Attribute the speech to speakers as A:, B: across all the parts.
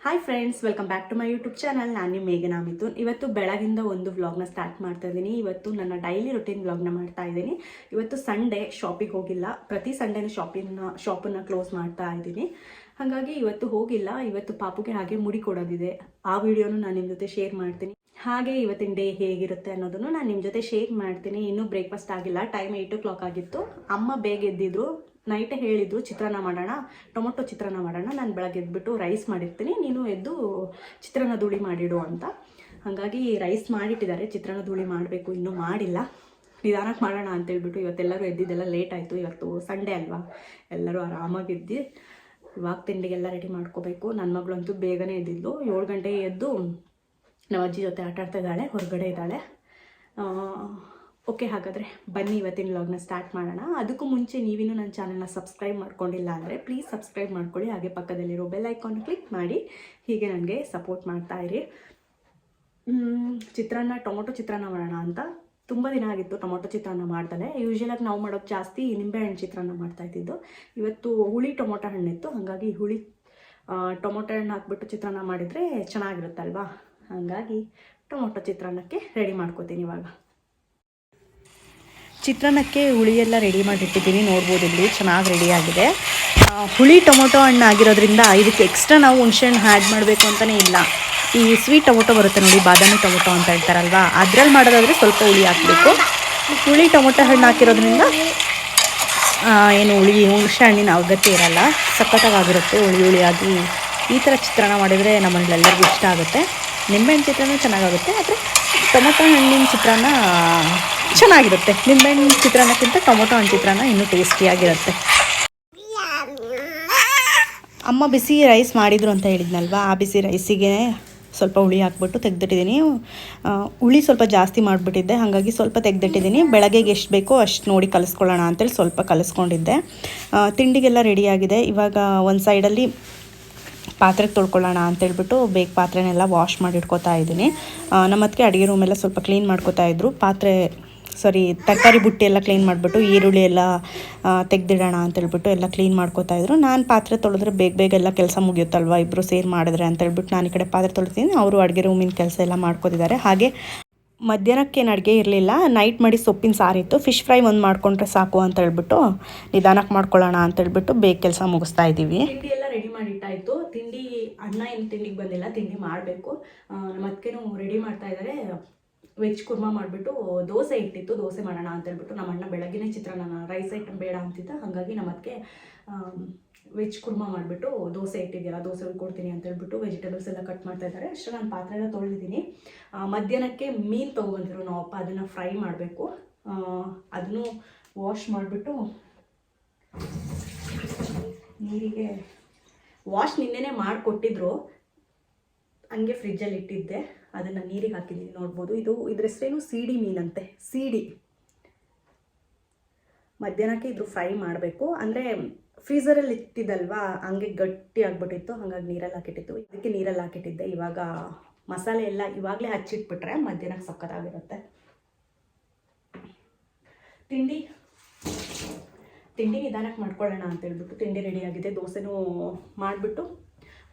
A: Hi friends welcome back to my YouTube channel ನಾನು ನಿಮ್ಮ ಮೇಘನಾ ಮಿಥುನ್. ಇವತ್ತು ಬೆಳಗಿಂದ ಒಂದು ವ್ಲಾಗ್ನ ಸ್ಟಾರ್ಟ್ ಮಾಡ್ತಾ ಇದ್ದೀನಿ. ಇವತ್ತು ನನ್ನ ಡೈಲಿ ರೊಟೀನ್ ವ್ಲಾಗ್ನ ಮಾಡ್ತಾ ಇದ್ದೀನಿ. ಇವತ್ತು ಸಂಡೇ ಶಾಪಿಗೆ ಹೋಗಿಲ್ಲ. ಪ್ರತಿ ಸಂಡೇನ ಶಾಪಿಂಗ್ನ ಶಾಪನ್ನು ಕ್ಲೋಸ್ ಮಾಡ್ತಾ ಇದ್ದೀನಿ. ಹಾಗಾಗಿ ಇವತ್ತು ಹೋಗಿಲ್ಲ. ಇವತ್ತು ಪಾಪುಗೆ ಹಾಗೆ ಮುಡಿ ಕೊಡೋದಿದೆ. ಆ ವಿಡಿಯೋನು ನಾನು ನಿಮ್ಮ ಜೊತೆ ಶೇರ್ ಮಾಡ್ತೀನಿ. ಹಾಗೆ ಇವತ್ತಿನ ಡೇ ಹೇಗಿರುತ್ತೆ ಅನ್ನೋದನ್ನು ನಾನು ನಿಮ್ಮ ಜೊತೆ ಶೇರ್ ಮಾಡ್ತೀನಿ. ಇನ್ನೂ ಬ್ರೇಕ್ಫಾಸ್ಟ್ ಆಗಿಲ್ಲ. ಟೈಮ್ ಏಯ್ಟ್ ಓ ಕ್ಲಾಕ್ ಆಗಿತ್ತು. ಅಮ್ಮ ಬೇಗ ಎದ್ದಿದ್ರು. ನೈಟೇ ಹೇಳಿದ್ರು, ಚಿತ್ರಾನ್ನ ಮಾಡೋಣ, ಟೊಮೊಟೊ ಚಿತ್ರಾನ್ನ ಮಾಡೋಣ, ನಾನು ಬೆಳಗ್ಗೆ ಎದ್ಬಿಟ್ಟು ರೈಸ್ ಮಾಡಿರ್ತೀನಿ, ನೀನು ಎದ್ದು ಚಿತ್ರಾನ್ನ ಧೂಳಿ ಮಾಡಿಡು ಅಂತ. ಹಾಗಾಗಿ ರೈಸ್ ಮಾಡಿಟ್ಟಿದ್ದಾರೆ, ಚಿತ್ರಾನ್ನ ಧೂಳಿ ಮಾಡಬೇಕು, ಇನ್ನೂ ಮಾಡಿಲ್ಲ. ನಿಧಾನಕ್ಕೆ ಮಾಡೋಣ ಅಂತೇಳ್ಬಿಟ್ಟು ಇವತ್ತೆಲ್ಲರೂ ಎದ್ದಿದ್ದೆಲ್ಲ ಲೇಟ್ ಆಯಿತು, ಇವತ್ತು ಸಂಡೇ ಅಲ್ವಾ? ಎಲ್ಲರೂ ಆರಾಮಾಗಿದ್ದು ಇವಾಗ ತಿಂಡಿಗೆಲ್ಲ ರೆಡಿ ಮಾಡ್ಕೋಬೇಕು. ನನ್ನ ಮಗಳಂತೂ ಬೇಗನೆ ಎದ್ದಿದ್ಲು. ಏಳು ಗಂಟೆಗೆ ಎದ್ದು ನಮ್ಮ ಅಜ್ಜಿ ಜೊತೆ ಆಟ ಆಡ್ತಾ ಇದ್ದಾಳೆ, ಹೊರಗಡೆ ಇದ್ದಾಳೆ. ಓಕೆ, ಹಾಗಾದರೆ ಬನ್ನಿ ಇವತ್ತಿನ ವ್ಲಾಗ್ನ ಸ್ಟಾರ್ಟ್ ಮಾಡೋಣ. ಅದಕ್ಕೂ ಮುಂಚೆ ನೀವಿನ್ನೂ ನನ್ನ ಚಾನಲ್ನ ಸಬ್ಸ್ಕ್ರೈಬ್ ಮಾಡ್ಕೊಂಡಿಲ್ಲ ಅಂದರೆ ಪ್ಲೀಸ್ ಸಬ್ಸ್ಕ್ರೈಬ್ ಮಾಡ್ಕೊಳ್ಳಿ. ಹಾಗೆ ಪಕ್ಕದಲ್ಲಿರೋ ಬೆಲ್ ಐಕಾನ್ ಕ್ಲಿಕ್ ಮಾಡಿ. ಹೀಗೆ ನನಗೆ ಸಪೋರ್ಟ್ ಮಾಡ್ತಾ ಇರಿ. ಚಿತ್ರಾನ್ನ, ಟೊಮೊಟೊ ಚಿತ್ರಾನ್ನ ಮಾಡೋಣ ಅಂತ. ತುಂಬ ದಿನ ಆಗಿತ್ತು ಟೊಮೊಟೊ ಚಿತ್ರಾನ್ನ ಮಾಡ್ತಾನೆ ಯೂಶ್ವಲಾಗಿ ನಾವು ಮಾಡೋದು ಜಾಸ್ತಿ ನಿಂಬೆಹಣ್ಣು ಚಿತ್ರಾನ್ನ ಮಾಡ್ತಾ ಇದ್ದಿದ್ದು. ಇವತ್ತು ಹುಳಿ ಟೊಮೊಟೊ ಹಣ್ಣಿತ್ತು ಹಾಗಾಗಿ ಹುಳಿ ಟೊಮೊಟೊ ಹಣ್ಣು ಹಾಕ್ಬಿಟ್ಟು ಚಿತ್ರಾನ್ನ ಮಾಡಿದರೆ ಚೆನ್ನಾಗಿರುತ್ತಲ್ವಾ? ಹಾಗಾಗಿ ಟೊಮೊಟೊ ಚಿತ್ರಾನ್ನಕ್ಕೆ ರೆಡಿ ಮಾಡ್ಕೋತೀನಿ ಇವಾಗ. ಚಿತ್ರಾನ್ನಕ್ಕೆ ಎಲ್ಲ ರೆಡಿ ಮಾಡಿಟ್ಟಿದ್ದೀನಿ ನೋಡ್ಬೋದು ಇಲ್ಲಿ. ಚೆನ್ನಾಗಿ ರೆಡಿ ಆಗಿದೆ. ಹುಳಿ ಟೊಮೊಟೊ ಹಣ್ಣು ಆಗಿರೋದ್ರಿಂದ ಇದಕ್ಕೆ ಎಕ್ಸ್ಟ್ರಾ ನಾವು ಹುಣ್ಸೆಹಣ್ಣು ಆ್ಯಡ್ ಮಾಡಬೇಕು ಅಂತಲೇ ಇಲ್ಲ. ಈ ಸ್ವೀಟ್ ಟೊಮೊಟೊ ಬರುತ್ತೆ ನೋಡಿ, ಬಾದಾಮಿ ಟೊಮೊಟೊ ಅಂತ ಹೇಳ್ತಾರಲ್ವಾ? ಅದ್ರಲ್ಲಿ ಮಾಡೋದಾದರೆ ಸ್ವಲ್ಪ ಹುಳಿ ಹಾಕಬೇಕು. ಹುಳಿ ಟೊಮೊಟೊ ಹಣ್ಣು ಹಾಕಿರೋದ್ರಿಂದ ಏನು ಹುಳಿ, ಹುಣಸೆ ಹಣ್ಣಿನ ಅಗತ್ಯ ಇರೋಲ್ಲ. ಸಖತ್ತಾಗಿರುತ್ತೆ ಹುಳಿ ಹುಳಿಯಾಗಿ. ಈ ಥರ ಚಿತ್ರಾನ್ನ ಮಾಡಿದರೆ ನಮ್ಮಲ್ಲಿ ಎಲ್ಲರಿಗೂ ಇಷ್ಟ ಆಗುತ್ತೆ. ನಿಂಬೆಹಣ್ಣು ಚಿತ್ರಾನ್ನ ಚೆನ್ನಾಗಾಗುತ್ತೆ, ಆದರೆ ಟೊಮೊಟೊ ಹಣ್ಣಿನ ಚಿತ್ರಾನ್ನ ಚೆನ್ನಾಗಿರುತ್ತೆ. ನಿಂಬೆಹಣ್ಣು ಚಿತ್ರಾನ್ನಕ್ಕಿಂತ ಟೊಮೊಟೊ ಹಣ್ಣು ಚಿತ್ರಾನ್ನ ಇನ್ನೂ ಟೇಸ್ಟಿಯಾಗಿರುತ್ತೆ ಅಮ್ಮ ಬಿಸಿ ರೈಸ್ ಮಾಡಿದ್ರು ಅಂತ ಹೇಳಿದ್ನಲ್ವಾ? ಆ ಬಿಸಿ ರೈಸಿಗೆ ಸ್ವಲ್ಪ ಹುಳಿ ಹಾಕ್ಬಿಟ್ಟು ತೆಗೆದಿಟ್ಟಿದ್ದೀನಿ. ಹುಳಿ ಸ್ವಲ್ಪ ಜಾಸ್ತಿ ಮಾಡಿಬಿಟ್ಟಿದ್ದೆ, ಹಾಗಾಗಿ ಸ್ವಲ್ಪ ತೆಗೆದಿಟ್ಟಿದ್ದೀನಿ. ಬೆಳಗ್ಗೆಗೆ ಎಷ್ಟು ಬೇಕೋ ಅಷ್ಟು ನೋಡಿ ಕಲಿಸ್ಕೊಳ್ಳೋಣ ಅಂತೇಳಿ ಸ್ವಲ್ಪ ಕಲಿಸ್ಕೊಂಡಿದ್ದೆ. ತಿಂಡಿಗೆಲ್ಲ ರೆಡಿಯಾಗಿದೆ ಇವಾಗ ಒಂದು ಸೈಡಲ್ಲಿ ಪಾತ್ರೆ ತೊಳ್ಕೊಳ್ಳೋಣ ಅಂತೇಳ್ಬಿಟ್ಟು ಬೇಗ ಪಾತ್ರೆನೆಲ್ಲ ವಾಶ್ ಮಾಡಿ ಇಟ್ಕೋತಾ ಇದ್ದೀನಿ. ನಮ್ಮತ್ತೆ ನಮ್ಮ ಅದಕ್ಕೆ ಅಡುಗೆ ರೂಮೆಲ್ಲ ಸ್ವಲ್ಪ ಕ್ಲೀನ್ ಮಾಡ್ಕೋತಾ ಇದ್ರು. ಪಾತ್ರೆ ಸಾರಿ ತರಕಾರಿ ಬುಟ್ಟಿ ಎಲ್ಲ ಕ್ಲೀನ್ ಮಾಡಿಬಿಟ್ಟು, ಈರುಳ್ಳಿ ಎಲ್ಲ ಅಂತ ಅಂತೇಳ್ಬಿಟ್ಟು ಎಲ್ಲ ಕ್ಲೀನ್ ಮಾಡ್ಕೋತಾ ಇದ್ರು. ನಾನು ಪಾತ್ರೆ ತೊಳೆದ್ರೆ ಬೇಗ ಬೇಗ ಎಲ್ಲ ಕೆಲಸ ಮುಗಿಯುತ್ತಲ್ವ? ಇಬ್ಬರು ಸೇರಿ ಮಾಡಿದ್ರೆ ಅಂತೇಳ್ಬಿಟ್ಟು ನಾನು ಈ ಕಡೆ ಪಾತ್ರೆ ತೊಳಿತೀನಿ. ಅವರು ಅಡುಗೆ ರೂಮಿನ ಕೆಲಸ ಎಲ್ಲ ಮಾಡ್ಕೋತಿದ್ದಾರೆ. ಹಾಗೆ ಮಧ್ಯಾಹ್ನಕ್ಕೇನು ಅಡುಗೆ ಇರಲಿಲ್ಲ ನೈಟ್ ಮಾಡಿ ಸೊಪ್ಪಿನ ಸಾರಿತ್ತು ಫಿಶ್ ಫ್ರೈ ಒಂದು ಮಾಡ್ಕೊಂಡ್ರೆ ಸಾಕು ಅಂತ ಹೇಳ್ಬಿಟ್ಟು ನಿಧಾನಕ್ಕೆ ಮಾಡ್ಕೊಳ್ಳೋಣ ಅಂತ ಹೇಳ್ಬಿಟ್ಟು ಬೇಗ ಕೆಲಸ ಮುಗಿಸ್ತಾ ಇದ್ದೀವಿ. ತಿಂಡಿ ಎಲ್ಲ ರೆಡಿ ಮಾಡಿಟ್ಟಾಯಿತು ತಿಂಡಿ ಅನ್ನ ಏನು ತಿಂಡಿಗೆ ಬಂದಿಲ್ಲ, ತಿಂಡಿ ಮಾಡಬೇಕು. ನಮ್ಮ ಅದಕ್ಕೇನು ರೆಡಿ ಮಾಡ್ತಾ ಇದ್ದಾರೆ ವೆಜ್ ಕುರ್ಮಾ ಮಾಡಿಬಿಟ್ಟು ದೋಸೆ ಇಟ್ಟಿತ್ತು, ದೋಸೆ ಮಾಡೋಣ ಅಂತ ಹೇಳ್ಬಿಟ್ಟು ನಮ್ಮ ಅಣ್ಣ ಬೆಳಗ್ಗೆನೇ ಚಿತ್ರಾನ್ನ ರೈಸ್ ಐಟಮ್ ಬೇಡ ಅಂತಿದ್ದ. ಹಾಗಾಗಿ ನಮ್ಮ ಅದಕ್ಕೆ ವೆಜ್ ಕುರ್ಮಾ ಮಾಡಿಬಿಟ್ಟು ದೋಸೆ ಇಟ್ಟಿದ್ದೀರಾ ದೋಸೆ ಕೊಡ್ತೀನಿ ಅಂತ ಹೇಳ್ಬಿಟ್ಟು ವೆಜಿಟೇಬಲ್ಸ್ ಎಲ್ಲ ಕಟ್ ಮಾಡ್ತಾ ಇದ್ದಾರೆ. ಅಷ್ಟು ನಾನು ಪಾತ್ರೆ ಎಲ್ಲ ತೊಳೆದಿದ್ದೀನಿ ಮಧ್ಯಾಹ್ನಕ್ಕೆ ಮೀನು ತೊಗೊಬಂದಿರು ನಾವು, ಅಪ್ಪ ಅದನ್ನು ಫ್ರೈ ಮಾಡಬೇಕು. ಅದನ್ನು ವಾಶ್ ಮಾಡಿಬಿಟ್ಟು ನೀರಿಗೆ ವಾಶ್ ನಿನ್ನೆನೇ ಮಾಡಿಕೊಟ್ಟಿದ್ರು. ಹಂಗೆ ಫ್ರಿಜ್ಜಲ್ಲಿ ಇಟ್ಟಿದ್ದೆ. ಅದನ್ನು ನೀರಿಗೆ ಹಾಕಿದ್ದೀನಿ ನೋಡ್ಬೋದು. ಇದು ಇದ್ರ ಹೆಸರೇನು ಸೀಡಿ ಮೀನಂತೆ, ಸೀಡಿ. ಮಧ್ಯಾಹ್ನಕ್ಕೆ ಇದ್ರ ಫ್ರೈ ಮಾಡಬೇಕು. ಅಂದರೆ ಫ್ರೀಸರಲ್ಲಿ ಇಟ್ಟಿದ್ದಲ್ವಾ? ಹಂಗೆ ಗಟ್ಟಿ ಆಗ್ಬಿಟ್ಟಿತ್ತು. ಹಾಗಾಗಿ ನೀರಲ್ಲಿ ಹಾಕಿಟ್ಟಿತ್ತು. ಇದಕ್ಕೆ ನೀರಲ್ಲಿ ಹಾಕಿಟ್ಟಿದ್ದೆ. ಇವಾಗ ಮಸಾಲೆ ಎಲ್ಲ ಇವಾಗಲೇ ಹಚ್ಚಿಟ್ಬಿಟ್ರೆ ಮಧ್ಯಾಹ್ನಕ್ಕೆ ಸಕ್ಕತ್ತಾಗಿರುತ್ತೆ ತಿಂಡಿ? ತಿಂಡಿ ನಿಧಾನಕ್ಕೆ ಮಾಡ್ಕೊಳ್ಳೋಣ ಅಂತ ಹೇಳ್ಬಿಟ್ಟು ತಿಂಡಿ ರೆಡಿ ಆಗಿದೆ. ದೋಸೆನೂ ಮಾಡಿಬಿಟ್ಟು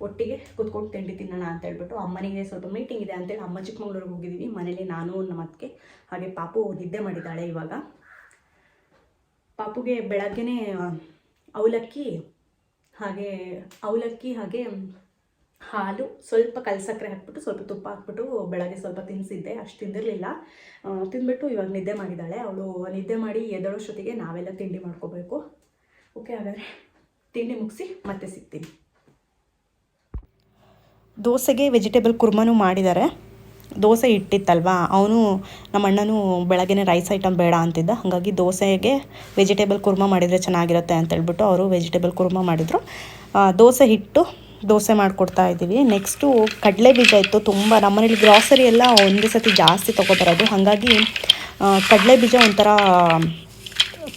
A: ಒಟ್ಟಿಗೆ ಕುತ್ಕೊಂಡು ತಿಂಡಿ ತಿನ್ನೋಣ ಅಂತ ಹೇಳ್ಬಿಟ್ಟು ಅಮ್ಮನಿಗೆ ಸ್ವಲ್ಪ ಮೀಟಿಂಗ್ ಇದೆ ಅಂತೇಳಿ ಅಮ್ಮ ಚಿಕ್ಕಮಂಗ್ಳೂರಿಗೆ ಹೋಗಿದ್ದೀವಿ. ಮನೇಲಿ ನಾನು, ನಮ್ಮ ಅತ್ತಿಗೆ, ಹಾಗೆ ಪಾಪು ನಿದ್ದೆ ಮಾಡಿದ್ದಾಳೆ ಇವಾಗ. ಪಾಪುಗೆ ಬೆಳಗ್ಗೆನೇ ಅವಲಕ್ಕಿ ಹಾಗೆ ಅವಲಕ್ಕಿ ಹಾಗೆ ಹಾಲು ಸ್ವಲ್ಪ ಕಲ್ಸಕ್ಕರೆ ಹಾಕ್ಬಿಟ್ಟು, ಸ್ವಲ್ಪ ತುಪ್ಪ ಹಾಕ್ಬಿಟ್ಟು ಬೆಳಗ್ಗೆ ಸ್ವಲ್ಪ ತಿನ್ನಿಸಿದ್ದೆ ಅಷ್ಟು ತಿಂದಿರಲಿಲ್ಲ. ತಿಂದ್ಬಿಟ್ಟು ಇವಾಗ ನಿದ್ದೆ ಮಾಡಿದ್ದಾಳೆ ಅವಳು ನಿದ್ದೆ ಮಾಡಿ ಎದ್ದಳೋಷ್ಟೊತ್ತಿಗೆ ನಾವೆಲ್ಲ ತಿಂಡಿ ಮಾಡ್ಕೋಬೇಕು. ಓಕೆ, ಹಾಗಾದರೆ ತಿಂಡಿ ಮುಗಿಸಿ ಮತ್ತೆ ಸಿಗ್ತೀನಿ. ದೋಸೆಗೆ ವೆಜಿಟೇಬಲ್ ಕುರ್ಮನೂ ಮಾಡಿದ್ದಾರೆ. ದೋಸೆ ಇಟ್ಟಿತ್ತಲ್ವಾ? ಅವನು ನಮ್ಮ ಅಣ್ಣನೂ ಬೆಳಗ್ಗೆ ರೈಸ್ ಐಟಮ್ ಬೇಡ ಅಂತಿದ್ದ. ಹಾಗಾಗಿ ದೋಸೆಗೆ ವೆಜಿಟೇಬಲ್ ಕುರ್ಮ ಮಾಡಿದರೆ ಚೆನ್ನಾಗಿರುತ್ತೆ ಅಂತ ಹೇಳ್ಬಿಟ್ಟು ಅವರು ವೆಜಿಟೇಬಲ್ ಕುರ್ಮ ಮಾಡಿದರು. ದೋಸೆ ಹಿಟ್ಟು ದೋಸೆ ಮಾಡಿಕೊಡ್ತಾ ಇದ್ದೀವಿ. ನೆಕ್ಸ್ಟು ಕಡಲೆ ಬೀಜ ಇತ್ತು ತುಂಬ. ನಮ್ಮನೇಲಿ ಗ್ರಾಸರಿ ಎಲ್ಲ ಒಂದೇ ಸತಿ ಜಾಸ್ತಿ ತೊಗೊಬರೋದು. ಹಾಗಾಗಿ ಕಡಲೆ ಬೀಜ ಒಂಥರ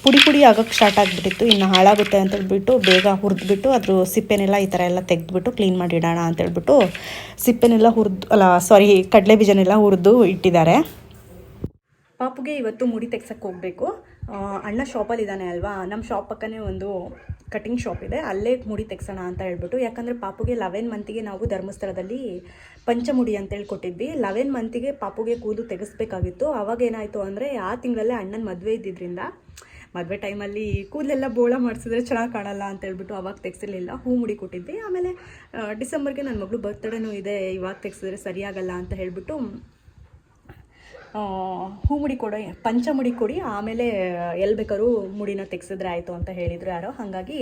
A: ಪುಡಿ ಪುಡಿ ಆಗೋಕ್ಕೆ ಸ್ಟಾರ್ಟ್ ಆಗಿಬಿಟ್ಟಿತ್ತು. ಇನ್ನು ಹಾಳಾಗುತ್ತೆ ಅಂತ ಹೇಳ್ಬಿಟ್ಟು ಬೇಗ ಹುರಿದ್ಬಿಟ್ಟು ಅದ್ರ ಸಿಪ್ಪೆನೆಲ್ಲ ಈ ಥರ ಎಲ್ಲ ತೆಗೆದ್ಬಿಟ್ಟು ಕ್ಲೀನ್ ಮಾಡಿ ಇಡೋಣ ಅಂತ ಸಿಪ್ಪೆನೆಲ್ಲ ಹುರಿದು, ಅಲ್ಲ ಸಾರಿ ಕಡಲೆ ಬೀಜನೆಲ್ಲ ಹುರಿದು ಇಟ್ಟಿದ್ದಾರೆ. ಪಾಪುಗೆ ಇವತ್ತು ಮುಡಿ ತೆಗ್ಸಕ್ಕೆ ಹೋಗಬೇಕು. ಅಣ್ಣ ಶಾಪಲ್ಲಿ ಇದ್ದಾನೆ ಅಲ್ವಾ? ನಮ್ಮ ಶಾಪ್ ಪಕ್ಕನೇ ಒಂದು ಕಟಿಂಗ್ ಶಾಪ್ ಇದೆ. ಅಲ್ಲೇ ಮುಡಿ ತೆಗ್ಸೋಣ ಅಂತ ಹೇಳ್ಬಿಟ್ಟು, ಯಾಕಂದರೆ ಪಾಪುಗೆ ಲೆವೆನ್ ಮಂತಿಗೆ ನಾವು ಧರ್ಮಸ್ಥಳದಲ್ಲಿ ಪಂಚಮುಡಿ ಅಂತೇಳಿ ಕೊಟ್ಟಿದ್ವಿ ಲೆವೆನ್ ಮಂತಿಗೆ ಪಾಪುಗೆ ಕೂದಲು ತೆಗೆಸ್ಬೇಕಾಗಿತ್ತು. ಅವಾಗ ಏನಾಯಿತು ಅಂದರೆ, ಆ ತಿಂಗಳಲ್ಲೇ ಅಣ್ಣನ ಮದುವೆ ಇದ್ದಿದ್ದರಿಂದ ಮದುವೆ ಟೈಮಲ್ಲಿ ಕೂದಲೆಲ್ಲ ಬೋಳ ಮಾಡಿಸಿದ್ರೆ ಚೆನ್ನಾಗಿ ಕಾಣಲ್ಲ ಅಂತ ಹೇಳ್ಬಿಟ್ಟು ಅವಾಗ ತೆಗ್ಸಿರ್ಲಿಲ್ಲ. ಹೂ ಮುಡಿ ಕೊಟ್ಟಿದ್ವಿ. ಆಮೇಲೆ ಡಿಸೆಂಬರ್ಗೆ ನನ್ನ ಮಗಳು ಬರ್ತಡೇನೂ ಇದೆ. ಇವಾಗ ತೆಗ್ಸಿದ್ರೆ ಸರಿಯಾಗಲ್ಲ ಅಂತ ಹೇಳ್ಬಿಟ್ಟು ಹೂ ಮುಡಿ ಕೊಡೋ ಪಂಚಮುಡಿ ಕೊಡಿ. ಆಮೇಲೆ ಎಲ್ಲಿ ಬೇಕಾದ್ರೂ ಮುಡಿನ ತೆಗ್ಸಿದ್ರೆ ಆಯಿತು ಅಂತ ಹೇಳಿದರು ಯಾರೋ. ಹಾಗಾಗಿ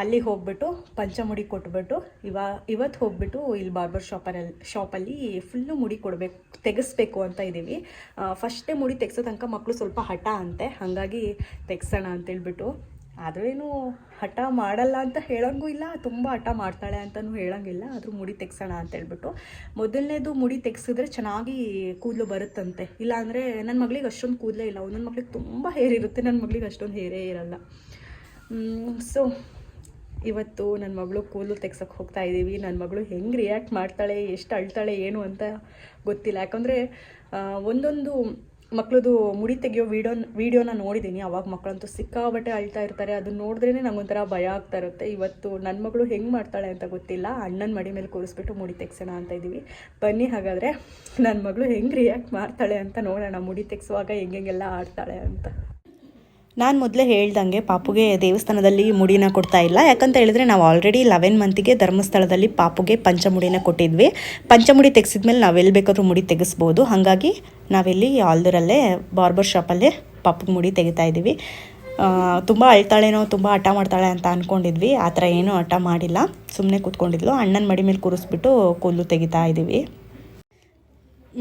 A: ಅಲ್ಲಿಗೆ ಹೋಗ್ಬಿಟ್ಟು ಪಂಚಮುಡಿ ಕೊಟ್ಬಿಟ್ಟು ಇವ ಇವತ್ತು ಹೋಗ್ಬಿಟ್ಟು ಇಲ್ಲಿ ಬಾರ್ಬರ್ ಶಾಪಲ್ಲಿ ಶಾಪಲ್ಲಿ ಫುಲ್ಲು ಮುಡಿ ಕೊಡಬೇಕು, ತೆಗೆಸ್ಬೇಕು ಅಂತ ಇದ್ದೀವಿ ಫಸ್ಟೇ ಮುಡಿ ತೆಗ್ಸೋ ತನಕ ಮಕ್ಕಳು ಸ್ವಲ್ಪ ಹಠ ಅಂತೆ. ಹಾಗಾಗಿ ತೆಗ್ಸೋಣ ಅಂತೇಳ್ಬಿಟ್ಟು ಆದ್ರೇನು ಹಠ ಮಾಡಲ್ಲ ಅಂತ ಹೇಳೋಂಗೂ ಇಲ್ಲ, ತುಂಬ ಹಠ ಮಾಡ್ತಾಳೆ ಅಂತಲೂ ಹೇಳೋಂಗಿಲ್ಲ. ಆದರೂ ಮುಡಿ ತೆಗ್ಸೋಣ ಅಂತೇಳ್ಬಿಟ್ಟು ಮೊದಲನೇದು ಮುಡಿ ತೆಗ್ಸಿದ್ರೆ ಚೆನ್ನಾಗಿ ಕೂದಲು ಬರುತ್ತಂತೆ. ಇಲ್ಲಾಂದರೆ ನನ್ನ ಮಗಳಿಗೆ ಅಷ್ಟೊಂದು ಕೂದಲೇ ಇಲ್ಲ. ಒಂದೊಂದು ಮಗಳಿಗೆ ತುಂಬ ಹೇರ್ ಇರುತ್ತೆ ನನ್ನ ಮಗಳಿಗೆ ಅಷ್ಟೊಂದು ಹೇರೇ ಇರಲ್ಲ. ಸೊ ಇವತ್ತು ನನ್ನ ಮಗಳು ಕೂದಲು ತೆಗ್ಸೋಕ್ಕೆ ಹೋಗ್ತಾ ಇದ್ದೀವಿ ನನ್ನ ಮಗಳು ಹೆಂಗೆ ರಿಯಾಕ್ಟ್ ಮಾಡ್ತಾಳೆ, ಎಷ್ಟು ಅಳ್ತಾಳೆ, ಏನು ಅಂತ ಗೊತ್ತಿಲ್ಲ. ಯಾಕಂದರೆ ಒಂದೊಂದು ಮಕ್ಕಳದು ಮುಡಿ ತೆಗಿಯೋ ವೀಡಿಯೋ, ವೀಡಿಯೋನ ನೋಡಿದ್ದೀನಿ ಅವಾಗ ಮಕ್ಕಳಂತೂ ಸಿಕ್ಕಾಬಟ್ಟೆ ಅಳ್ತಾ ಇರ್ತಾರೆ. ಅದನ್ನ ನೋಡಿದ್ರೇ ನಂಗೊಂಥರ ಭಯ ಆಗ್ತಾ ಇರುತ್ತೆ. ಇವತ್ತು ನನ್ನ ಮಗಳು ಹೆಂಗೆ ಮಾಡ್ತಾಳೆ ಅಂತ ಗೊತ್ತಿಲ್ಲ. ಅಣ್ಣನ ಮಡಿ ಮೇಲೆ ಕೂರಿಸ್ಬಿಟ್ಟು ಮುಡಿ ತೆಗ್ಸೋಣ ಅಂತ ಇದ್ದೀವಿ ಬನ್ನಿ ಹಾಗಾದರೆ ನನ್ನ ಮಗಳು ಹೆಂಗೆ ರಿಯಾಕ್ಟ್ ಮಾಡ್ತಾಳೆ ಅಂತ ನೋಡೋಣ. ಮುಡಿ ತೆಗ್ಸುವಾಗ ಹೆಂಗೆಲ್ಲ ಆಡ್ತಾಳೆ ಅಂತ. ನಾನು ಮೊದಲೇ ಹೇಳ್ದಂಗೆ ಪಾಪುಗೆ ದೇವಸ್ಥಾನದಲ್ಲಿ ಮುಡಿನ ಕೊಡ್ತಾ ಇಲ್ಲ. ಯಾಕಂತ ಹೇಳಿದ್ರೆ ನಾವು ಆಲ್ರೆಡಿ ಲೆವೆನ್ ಮಂತಿಗೆ ಧರ್ಮಸ್ಥಳದಲ್ಲಿ ಪಾಪುಗೆ ಪಂಚಮುಡಿನ ಕೊಟ್ಟಿದ್ವಿ. ಪಂಚಮುಡಿ ತೆಗೆಸಿದ್ಮೇಲೆ ನಾವು ಎಲ್ಲಿ ಬೇಕಾದ್ರೂ ಮುಡಿ ತೆಗೆಸ್ಬೋದು. ಹಾಗಾಗಿ ನಾವೆಲ್ಲಿ ಆಲ್ದರಲ್ಲೇ ಬಾರ್ಬರ್ ಶಾಪಲ್ಲೇ ಪಾಪುಗೆ ಮುಡಿ ತೆಗಿತಾ ಇದ್ದೀವಿ. ತುಂಬ ಅಳ್ತಾಳೇನೋ, ತುಂಬ ಹಠ ಮಾಡ್ತಾಳೆ ಅಂತ ಅಂದ್ಕೊಂಡಿದ್ವಿ ಆ ಥರ ಏನೂ ಹಠ ಮಾಡಿಲ್ಲ. ಸುಮ್ಮನೆ ಕೂತ್ಕೊಂಡಿದ್ಲು. ಅಣ್ಣನ ಮಡಿ ಮೇಲೆ ಕೂರಿಸ್ಬಿಟ್ಟು ಕೂದಲು ತೆಗಿತಾ ಇದ್ದೀವಿ.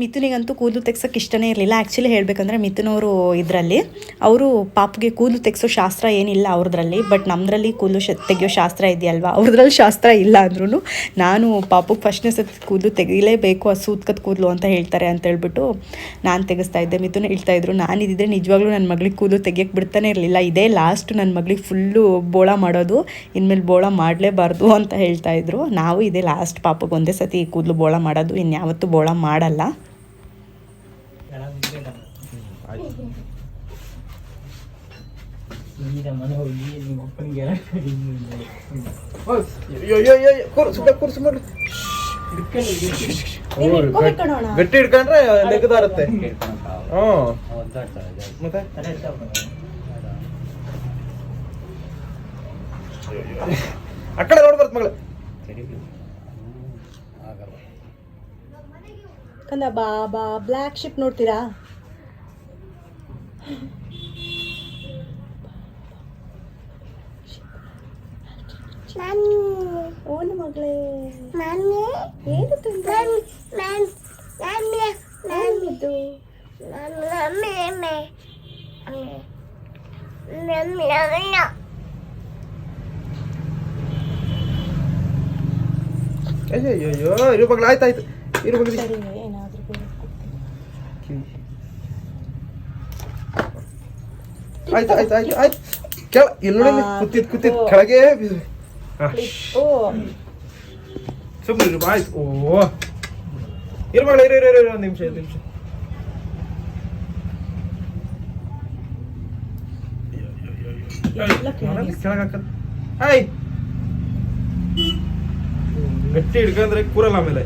A: ಮಿಥುನಿಗಂತೂ ಕೂದಲು ತೆಗ್ಸೋಕೆ ಇಷ್ಟನೇ ಇರಲಿಲ್ಲ. ಆ್ಯಕ್ಚುಲಿ ಹೇಳಬೇಕಂದ್ರೆ ಮಿಥುನವರು ಇದರಲ್ಲಿ. ಅವರು ಪಾಪ್ಗೆ ಕೂದಲು ತೆಗ್ಸೋ ಶಾಸ್ತ್ರ ಏನಿಲ್ಲ ಅವ್ರದ್ರಲ್ಲಿ ಬಟ್ ನಮ್ಮದ್ರಲ್ಲಿ ಕೂದಲು ಶ, ತೆಗಿಯೋ ಶಾಸ್ತ್ರ ಇದೆಯಲ್ವಾ? ಅವ್ರದ್ರಲ್ಲಿ ಶಾಸ್ತ್ರ ಇಲ್ಲ ಅಂದ್ರೂ ನಾನು ಪಾಪಗೆ ಫಸ್ಟ್ನೇ ಸತಿ ಕೂದಲು ತೆಗಿಲೇಬೇಕು ಅದು ಸೂತ್ಕದ ಕೂದಲು ಅಂತ ಹೇಳ್ತಾರೆ ಅಂತ ಹೇಳ್ಬಿಟ್ಟು ನಾನು ತೆಗೆಸ್ತಾ ಇದ್ದೆ. ಮಿಥುನ ಹೇಳ್ತಾ ಇದ್ರು, ನಾನು ಇದ್ದಿದ್ರೆ ನಿಜವಾಗ್ಲೂ ನನ್ನ ಮಗಳಿಗೆ ಕೂದಲು ತೆಗಿಯಕ್ಕೆ ಬಿಡ್ತಾನೆ ಇರಲಿಲ್ಲ. ಇದೇ ಲಾಸ್ಟ್ ನನ್ನ ಮಗಳಿಗೆ ಫುಲ್ಲು ಬೋಳ ಮಾಡೋದು, ಇನ್ಮೇಲೆ ಬೋಳ ಮಾಡಲೇಬಾರ್ದು ಅಂತ ಹೇಳ್ತಾ ಇದ್ರು. ನಾವು ಇದೇ ಲಾಸ್ಟ್ ಪಾಪಗೆ ಒಂದೇ ಸತಿ ಕೂದಲು ಬೋಳ ಮಾಡೋದು, ಇನ್ಯಾವತ್ತೂ ಬೋಳ ಮಾಡಲ್ಲ
B: ಈಗ ಮನೆ ಹೋಗಿ ನಿಮ್ಮ ಅಪ್ಪನಿಗೆ ಎಲ್ಲ
C: ಗಟ್ಟಿ ಹಿಡ್ಕೊಂಡ್ರೆ ನೆಗದಾರತ್ತೆ ಹ್ಮ್ ಮತ್ತೆ ಆ ಕಡೆ ನೋಡ್ಬಾರ್ದು ಮಗಳ
A: ಕಂದ, ಬಾ ಬಾ ಬ್ಲ್ಯಾಕ್ ಶಿಪ್ ನೋಡ್ತೀರಾ? ಓನು ಮಗಳೇ ಏನು ತಂದೆ ಏನಿದು?
C: ಅಯ್ಯೋ ಇರು ಮಗಳ ಆಯ್ತು ಆಯ್ತು ಇರು ಮಗಳ
A: ಸರಿ ಏನಾದ್ರೂ ಬೇರೆ
C: ಆಯ್ತು ಆಯ್ತು ಆಯ್ತು ಆಯ್ತು ಕೆಳ ಇಲ್ಲಿ ನೋಡಿ
A: ಆ,
C: ಕೂತಿದ್ ಕೂತಿದ್
A: ಓ.
C: ಕೆಳಗೆ ಬಿದ್ದು. ಆ,
A: ಓ
C: ಸುಮ್ನೆ ಇರು ಆಯ್ತು ಓ ಇರು ಮಗಳ ಇರು ಇರು ಇರು, ಇರು ಒಂದು ನಿಮಿಷ ಒಂದು ನಿಮಿಷ
A: ಎಲ್ಲ ಕೆಳಗೆ.
C: ಕೆಳಗೆ ಹಾಕದ್ ಹಾಯ್ ಗಟ್ಟಿ ಹಿಡ್ಕಂದ್ರೆ ಕೂರಲ್ಲ ಆಮೇಲೆ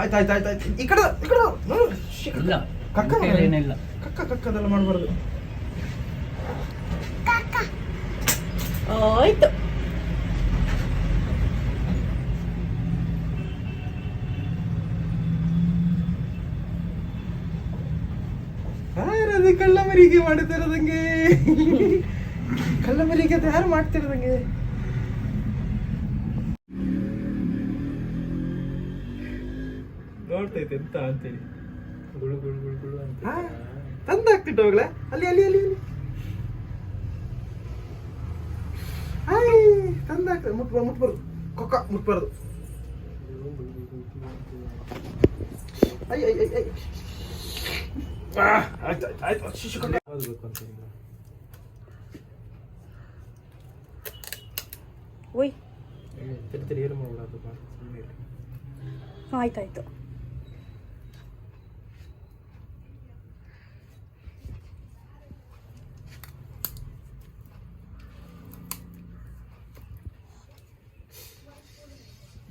C: ಆಯ್ತು ಆಯ್ತು ಆಯ್ತು ಆಯ್ತು. ಈ ಕಡೆ ಈ ಕಡೆ. ಶಿ.
B: ಇಲ್ಲ.
C: ಕಕ್ಕ
B: ಏನಿಲ್ಲ.
C: ಕಕ್ಕ ಕಕ್ಕ ಅದೆಲ್ಲ ಮಾಡಬಾರ್ದು
A: ಆಯ್ತು.
C: ಯಾರದು ಕಳ್ಳಮರಿಗೆ ಮಾಡುತ್ತಿರೋದಂಗೆ ಕಳ್ಳ ಅದು ಯಾರು ಮಾಡ್ತಿರೋದಂಗೆ? ನೋಡ್ತೈತೆ ಎಂತ ಅಂತೇಳಿ.
B: ಗುಳು ಗುಳು ಗುಳು ಗುಳು ಅಂತ
C: ತಂದಾಕ್ತಿಟ್ಟು ಹೋಗ್ಲ? ಅಲ್ಲಿ ಅಲ್ಲಿ ಅಲ್ಲಿ ಅಲ್ಲಿ. ಹಾಯ್ ಆಗ್ತದೆ ಮುಟ್ಬಾರ್ದು ಮುಟ್ಬಾರ್ದು. ಕೊಕ್ಕ ಮುಟ್ಬಾರ್ದು. ಅಯ್ಯ ಅಯ್ಯ ಅಯ್ಯ. ಆ, ಆಯ್ತು ಆಯ್ತು ಆಯ್ತು.
B: ಓದ್ಬೇಕು ಅಂತ.
A: ಓಯ್.
C: ತಿರು ತಿರು ಏನು ಮಾಡಬೇಡ ಅದು ಮಾಡು,
A: ಆಯ್ತಾಯ್ತು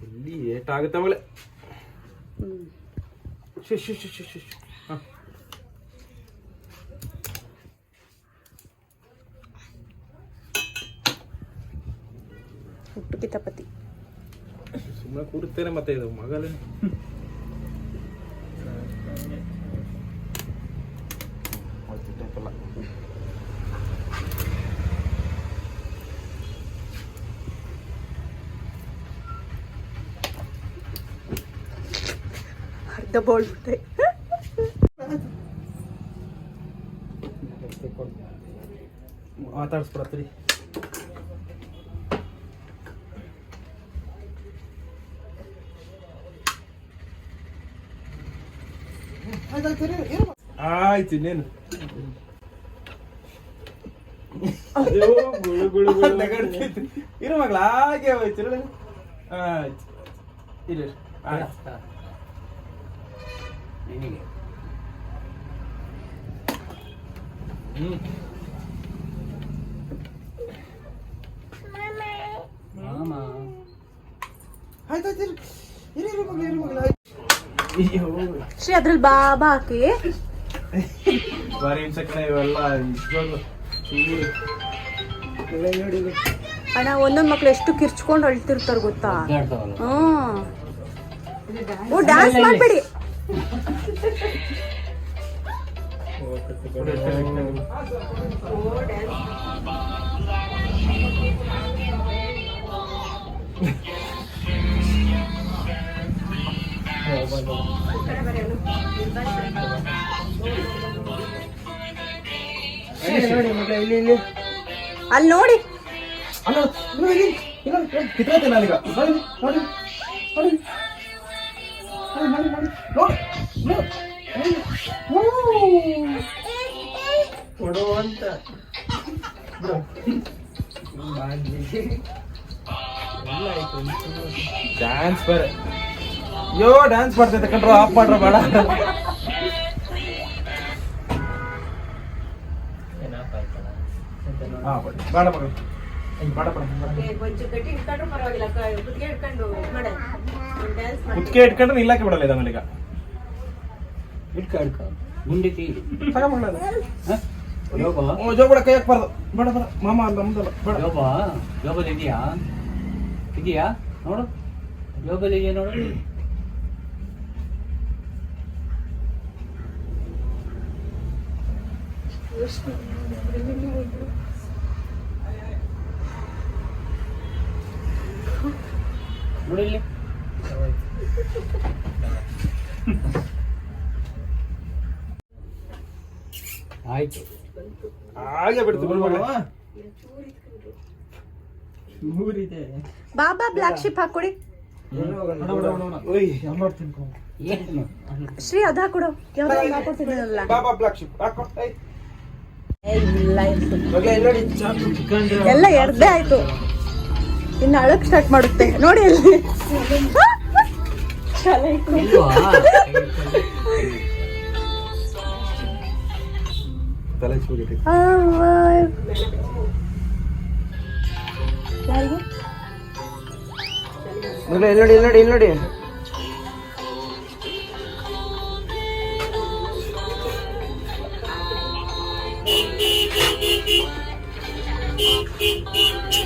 C: ಇಲ್ಲಿ ಏಟಾಗುತ್ತೆ ಅವಳೆ
A: ಹ್ಞೂ
C: ಶು ಶು ಶು ಶು ಶು ಶು. ಹ.
A: ಹುಟ್ಟು ಕಿತಾಪತಿ
C: ಸುಮ್ಮನೆ ಕೂರುತ್ತೇನೆ ಮತ್ತೆ ಇದು ಮಗಲೇ
A: ಅರ್ಧ ಬೋಳ್ಬಿಟ್ಟೆ
C: ಮಾತಾಡಿಸ್ಬಿಡತ್ರಿ. ಆಯ್ತು ಇನ್ನೇನು? ಅಯ್ಯೋ, ಗುಳು ಗುಳು ಗುಳು. ನಗಾಡ್ತಿತ್ತು. ಇರು ಮಗಳ ಹಾಗೆ ಹೋಯ್ತು. ಇರು. ಆಯ್ತು. ಇಲ್ಲ ಆಯ್ತು ಹ್ಮ್. ಆಯ್ತಾಯ್ತು ಇರು. ಇರು ಇರು ಮಗಳ ಇರು ಮಗಳ. ಅಯ್ಯೋ.
A: ಶ್ರೀ ಅದ್ರಲ್ಲಿ ಬಾಬಾ ಹಾಕಿ
C: ಬಾರಿ ಹಿಂಸಕನೆ ಇವೆಲ್ಲ.
A: ಅಣ್ಣ ಒಂದೊಂದು ಮಕ್ಳು ಎಷ್ಟು ಕಿರ್ಚ್ಕೊಂಡು ಅಳ್ತಿರ್ತಾರೆ ಗೊತ್ತಾ? ಹ್ಮ್. ಓ ಡ್ಯಾನ್ಸ್ ಮಾಡ್ಬೇಡಿ.
C: ನೋಡಿ. ಮಗ ಇಲ್ಲಿ ಇಲ್ಲಿ
A: ಅಲ್ಲಿ ನೋಡಿ
C: ಅಲ್ಲ ನೋಡಿ ಇಲ್ಲಿ ನೋಡಿ. ನೋಡಿ ನೋಡಿ ನೋಡಿ. ನೋಡಿ ನೋಡಿ. ಕೊಡು ಅಂತ ಡ್ಯಾನ್ಸ್ ಬೇರೆ. ಅಯ್ಯೋ ಡ್ಯಾನ್ಸ್ ಮಾಡ್ತೈತೆ ಕಣ್ರು ಆಫ್ ಮಾಡ್ರ ಬೇಡ. ಬೇಡ ಮಗಳು ಕುತ್ತಿಗೆ ಇಟ್ಕೊಂಡ್ರೆ ನಿಲ್ಲಕ್ಕೆ ಬಿಡಲ್ಲ ಇದು ಆಮೇಲೆ ಈಗ.
B: ಮುಂದಕ್ಕೆ
C: ತಗ ಮಗಳ
B: ಯೋಗ
C: ಓ ಜೋಬಡ ಕೈ ಹಾಕ್ಬಾರ್ದು ಬೇಡ ಬೇಡ. ಮಾಮ ಅಲ್ಲ ನಮ್ದಲ್ಲ. ಬೇಡ.
B: ಯೋಗ ಯೋಗದಲ್ಲಿ ಇದೆಯಾ? ಇದೆಯಾ? ನೋಡು. ಯೋಗದಲ್ಲಿ ಇದೆಯಾ ನೋಡು. ನೋಡಿ ಆಯ್ತು
C: ಹಾಗೆ ಬಿಡ್ತು ಬಿಡು
A: ಬಾಬಾ ಬ್ಲಾಕ್ ಶಿಪ್ ಹಾಕೊಡಿ.
C: ಓಯ್. ಯಾವ ಮಾಡ್ತೀನಿ ಕಣೋ.
B: ಏನು?
A: ಶ್ರೀ ಅದಾ ಕೊಡು.
C: ಬಾಬಾ ಬ್ಲಾಕ್ ಶಿಪ್ ಹಾಕೋ.
A: ಎಲ್ಲ ಎರ್ದೇ ಆಯ್ತು. ಇನ್ನು ಅಳಕ್ ಸ್ಟಾರ್ಟ್ ಮಾಡುತ್ತೆ. ನೋಡಿ ಅಲ್ಲಿ.
C: ಇಲ್ಲಿ ನೋಡಿ ಇಲ್ಲಿ ನೋಡಿ ಇಲ್ಲಿ ನೋಡಿ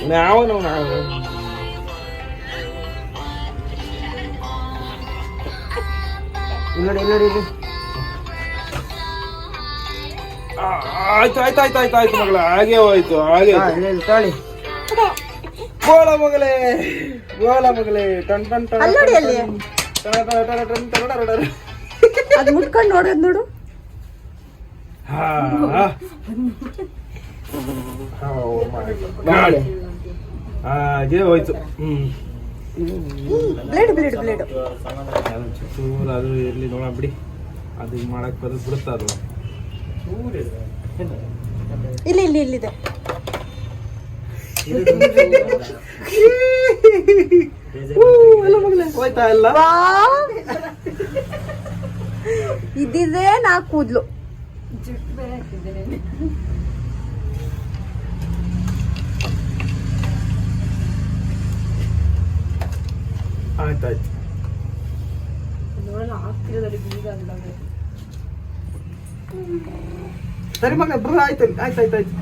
C: ನಾವು ನಾವು ನಾವು ಇಲ್ಲಿ ನೋಡಿ ಇಲ್ಲಿ ನೋಡಿ ಇಲ್ಲಿ ಆಯ್ತು ಆಯ್ತು ಆಯ್ತು ಆಯ್ತು ಆಯ್ತು ಮಗಳ ಹಾಗೆ ಹೋಯ್ತು ಹಾಗೆ ತಾಳಿ. ಗೋಲ ಮಗಳೇ ಗೋಲ ಮಗಳೇ ಟನ್ ಟನ್ ಟನ್
A: ಅಲ್ಲಿ ನೋಡಿ ಅಲ್ಲಿ.
C: ಟನ ಟನ ಟನ ಟನ್ ಟನ ಟನ ಟನ.
A: ಅದ್ ಮುಟ್ಕೊಂಡು ನೋಡೋದ್ ನೋಡು.
C: ಹಾ. Oh my God. ಹಾಗೆ ಹೋಯ್ತು. ಹ್ಮ್.
A: ಬ್ಲೇಡ್ ಬ್ಲೇಡ್ ಬ್ಲೇಡ್
C: ಅದು ಚೂರು ಅದು ಇರ್ಲಿ ನೋಡ ಬಿಡಿ. ಅದು ಮಾಡಕ್ ಬರೋದು ಬಿಡುತ್ತ ಅದು.
A: ಇಲ್ಲಿ ಇಲ್ಲಿ ಇಲ್ಲಿದೆ ಇದಿದೆ ನಾ ಕೂದ್ಲು.
C: ಆಯ್ತಾಯ್ತು. ಸರಿ ಮಗ ಬ್ರ ಆಯ್ತು ಆಯ್ತು ತಡಿ, ತಡಿ, ತಡಿ.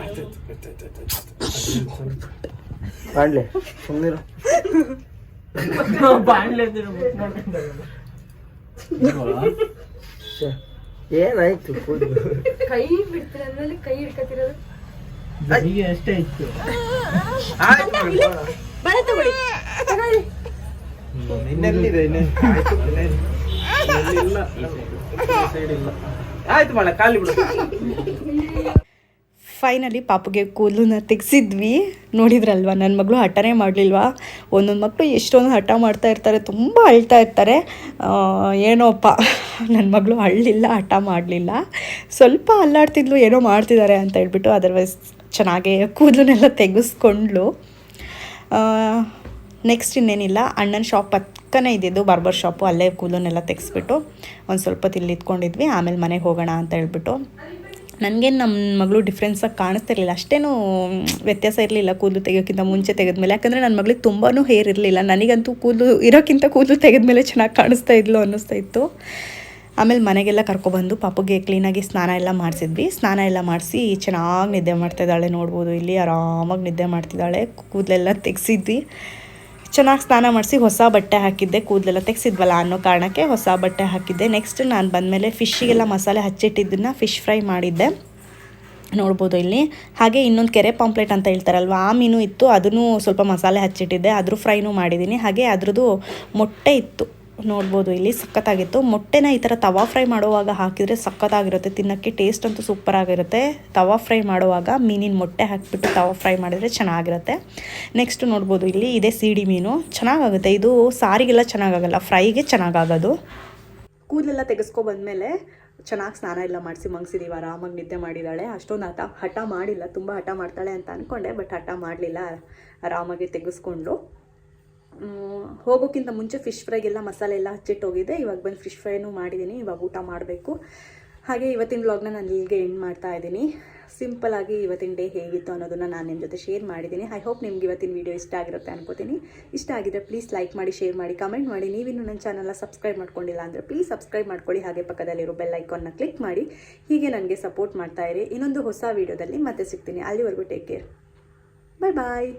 C: ಆಯ್ತಾಯ್ತು, ಆಯ್ತಾಯ್ತು, ಆಯ್ತಾಯ್ತು. ಬಾಣ್ಲೆ ಸುಮ್ಮನಿರು ಏನಾಯ್ತು?
D: ಕೈ ಬಿಡ್ತೀರ ಅಂದ್ಮೇಲೆ ಕೈ ಹಿಡ್ಕತಿರೋದು
B: ಅಷ್ಟೇ ಇತ್ತು.
C: ಇಲ್ಲ. ಆಯ್ತು. ಮಾಡ ಖಾಲಿ ಬಿಡು.
A: ಫೈನಲಿ ಪಾಪುಗೆ ಕೂದಲನ್ನ ತೆಗೆಸಿದ್ವಿ. ನೋಡಿದ್ರಲ್ವ ನನ್ನ ಮಗಳು ಹಠನೇ ಮಾಡಲಿಲ್ವಾ? ಒಂದೊಂದು ಮಕ್ಕಳು ಎಷ್ಟೊಂದು ಹಠ ಮಾಡ್ತಾ ಇರ್ತಾರೆ, ತುಂಬ ಅಳ್ತಾ ಇರ್ತಾರೆ. ಏನೋಪ್ಪ ನನ್ನ ಮಗಳು ಅಳ್ಳಿಲ್ಲ ಹಠ ಮಾಡಲಿಲ್ಲ. ಸ್ವಲ್ಪ ಅಲ್ಲಾಡ್ತಿದ್ಲು, ಏನೋ ಮಾಡ್ತಿದ್ದಾರೆ ಅಂತ ಹೇಳ್ಬಿಟ್ಟು ಅದರ್ವೈಸ್ ಚೆನ್ನಾಗೇ ಕೂದಲನ್ನೆಲ್ಲ ತೆಗೆಸ್ಕೊಂಡ್ಲು ನೆಕ್ಸ್ಟ್ ಇನ್ನೇನಿಲ್ಲ, ಅಣ್ಣನ ಶಾಪ್ ಪಕ್ಕನೇ ಇದ್ದಿದ್ದು ಬಾರ್ಬರ್ ಶಾಪು ಅಲ್ಲೇ ಕೂದಲನ್ನೆಲ್ಲ ತೆಗೆಸ್ಬಿಟ್ಟು ಒಂದು ಸ್ವಲ್ಪ ಹೊತ್ತು ಇಲ್ಲಿ ಇದ್ಕೊಂಡಿದ್ವಿ ಆಮೇಲೆ ಮನೆಗೆ ಹೋಗೋಣ ಅಂತ ಹೇಳ್ಬಿಟ್ಟು. ನನಗೇನು ನಮ್ಮ ಮಗಳು ಡಿಫ್ರೆನ್ಸಾಗಿ ಕಾಣಿಸ್ತಿರ್ಲಿಲ್ಲ. ಅಷ್ಟೇನು ವ್ಯತ್ಯಾಸ ಇರಲಿಲ್ಲ ಕೂದಲು ತೆಗೆಯೋಕ್ಕಿಂತ ಮುಂಚೆ ತೆಗೆದ್ಮೇಲೆ. ಯಾಕಂದರೆ ನನ್ನ ಮಗಳಿಗೆ ತುಂಬಾ ಹೇರ್ ಇರಲಿಲ್ಲ. ನನಗಂತೂ ಕೂದಲು ಇರೋಕ್ಕಿಂತ ಕೂದಲು ತೆಗೆದ್ಮೇಲೆ ಚೆನ್ನಾಗಿ ಕಾಣಿಸ್ತಾ ಇದ್ಲು ಅನ್ನಿಸ್ತಾ ಇತ್ತು. ಆಮೇಲೆ ಮನೆಗೆಲ್ಲ ಕರ್ಕೊಬಂದು ಪಾಪುಗೆ ಕ್ಲೀನಾಗಿ ಸ್ನಾನ ಎಲ್ಲ ಮಾಡಿಸಿದ್ವಿ. ಸ್ನಾನ ಎಲ್ಲ ಮಾಡಿಸಿ ಚೆನ್ನಾಗಿ ನಿದ್ದೆ ಮಾಡ್ತಾಯಿದ್ದಾಳೆ ನೋಡ್ಬೋದು. ಇಲ್ಲಿ ಆರಾಮಾಗಿ ನಿದ್ದೆ ಮಾಡ್ತಿದ್ದಾಳೆ. ಕೂದಲೆಲ್ಲ ತೆಗ್ಸಿದ್ವಿ. ಚೆನ್ನಾಗಿ ಸ್ನಾನ ಮಾಡಿಸಿ ಹೊಸ ಬಟ್ಟೆ ಹಾಕಿದ್ದೆ, ಕೂದಲೆಲ್ಲ ತೆಗ್ಸಿದ್ವಲ್ಲ ಅನ್ನೋ ಕಾರಣಕ್ಕೆ ಹೊಸ ಬಟ್ಟೆ ಹಾಕಿದ್ದೆ. ನೆಕ್ಸ್ಟ್ ನಾನು ಬಂದಮೇಲೆ ಫಿಶ್ಶಿಗೆಲ್ಲ ಮಸಾಲೆ ಹಚ್ಚಿಟ್ಟಿದ್ದನ್ನು ಫಿಶ್ ಫ್ರೈ ಮಾಡಿದ್ದೆ. ನೋಡ್ಬೋದು ಇಲ್ಲಿ. ಹಾಗೆ ಇನ್ನೊಂದು ಕೆರೆ ಪಾಂಪ್ಲೆಟ್ ಅಂತ ಹೇಳ್ತಾರಲ್ವ, ಆ ಮೀನು ಇತ್ತು, ಅದನ್ನು ಸ್ವಲ್ಪ ಮಸಾಲೆ ಹಚ್ಚಿಟ್ಟಿದ್ದೆ ಅದ್ರ ಫ್ರೈನೂ ಮಾಡಿದ್ದೀನಿ. ಹಾಗೆ ಅದ್ರದ್ದು ಮೊಟ್ಟೆ ಇತ್ತು. ನೋಡ್ಬೋದು. ಇಲ್ಲಿ ಸಖತ್ತಾಗಿತ್ತು. ಮೊಟ್ಟೆನ ಈ ಥರ ತವಾ ಫ್ರೈ ಮಾಡುವಾಗ ಹಾಕಿದರೆ ಸಖತ್ತಾಗಿರುತ್ತೆ. ತಿನ್ನೋಕ್ಕೆ ಟೇಸ್ಟ್ ಅಂತೂ ಸೂಪರ್ ಆಗಿರುತ್ತೆ. ತವಾ ಫ್ರೈ ಮಾಡುವಾಗ ಮೀನಿನ ಮೊಟ್ಟೆ ಹಾಕಿಬಿಟ್ಟು ತವಾ ಫ್ರೈ ಮಾಡಿದರೆ ಚೆನ್ನಾಗಿರುತ್ತೆ. ನೆಕ್ಸ್ಟ್ ನೋಡ್ಬೋದು. ಇಲ್ಲಿ ಇದೇ ಸೀಡಿ ಮೀನು. ಚೆನ್ನಾಗಾಗುತ್ತೆ. ಇದು ಸಾರಿಗೆಲ್ಲ ಚೆನ್ನಾಗಾಗಲ್ಲ. ಫ್ರೈಗೆ ಚೆನ್ನಾಗಾಗೋದು. ಕೂದಲೆಲ್ಲ ತೆಗೆಸ್ಕೊ ಬಂದಮೇಲೆ ಚೆನ್ನಾಗಿ ಸ್ನಾನ ಎಲ್ಲ ಮಾಡಿಸಿ ಮಗ್ಸಿದೀವಿ ಆರಾಮಾಗಿ ನಿದ್ದೆ ಮಾಡಿದ್ದಾಳೆ. ಅಷ್ಟೊಂದು ಹಠ ಹಠ ಮಾಡಿಲ್ಲ. ತುಂಬ ಹಠ ಮಾಡ್ತಾಳೆ ಅಂತ ಅಂದ್ಕೊಂಡೆ ಬಟ್ ಹಠ ಮಾಡಲಿಲ್ಲ. ಆರಾಮಾಗಿ ತೆಗೆಸ್ಕೊಂಡು ಹೋಗೋಕ್ಕಿಂತ ಮುಂಚೆ ಫಿಶ್ ಫ್ರೈಗೆಲ್ಲ ಮಸಾಲೆ ಎಲ್ಲ ಹಚ್ಚಿಟ್ಟು ಹೋಗಿದೆ ಇವಾಗ ಬಂದು ಫಿಶ್ ಫ್ರೈನೂ ಮಾಡಿದ್ದೀನಿ ಇವಾಗ ಊಟ ಮಾಡಬೇಕು. ಹಾಗೆ ಇವತ್ತಿನ ವ್ಲಾಗ್ನ ನಾನು ಇಲ್ಲಿಗೆ ಎಂಡ್ ಮಾಡ್ತಾ ಇದ್ದೀನಿ. ಆಗಿ ಇವತ್ತಿನ ಡೇ ಹೇಗಿತ್ತು ಅನ್ನೋದನ್ನು ನಾನು ನಿಮ್ಮ ಜೊತೆ ಶೇರ್ ಮಾಡಿದ್ದೀನಿ ಐ ಹೋಪ್ ನಿಮ್ಗೆ ಇವತ್ತಿನ ವಿಡಿಯೋ ಇಷ್ಟ ಆಗಿರುತ್ತೆ ಅನ್ಕೋತೀನಿ. ಇಷ್ಟ ಆಗಿದ್ರೆ ಪ್ಲೀಸ್ ಲೈಕ್ ಮಾಡಿ ಶೇರ್ ಮಾಡಿ ಕಮೆಂಟ್ ಮಾಡಿ. ನೀವಿನ್ನೂ ನನ್ನ ಚಾನಲ್ನ ಸಬ್ಸ್ಕ್ರೈಬ್ ಮಾಡ್ಕೊಂಡಿಲ್ಲ ಅಂದರೆ ಪ್ಲೀಸ್ ಸಬ್ಸ್ಕ್ರೈಬ್ ಮಾಡ್ಕೊಳ್ಳಿ. ಹಾಗೆ ಪಕ್ಕದಲ್ಲಿರೋ ಬೆಲ್ ಐಕಾನ್ನ ಕ್ಲಿಕ್ ಮಾಡಿ. ಹೀಗೆ ನನಗೆ ಸಪೋರ್ಟ್ ಮಾಡ್ತಾ ಇರಿ. ಇನ್ನೊಂದು ಹೊಸ ವೀಡಿಯೋದಲ್ಲಿ ಮತ್ತೆ ಸಿಗ್ತೀನಿ. ಅಲ್ಲಿವರೆಗೂ ಟೇಕ್ ಕೇರ್ ಬಾಯ್ ಬಾಯ್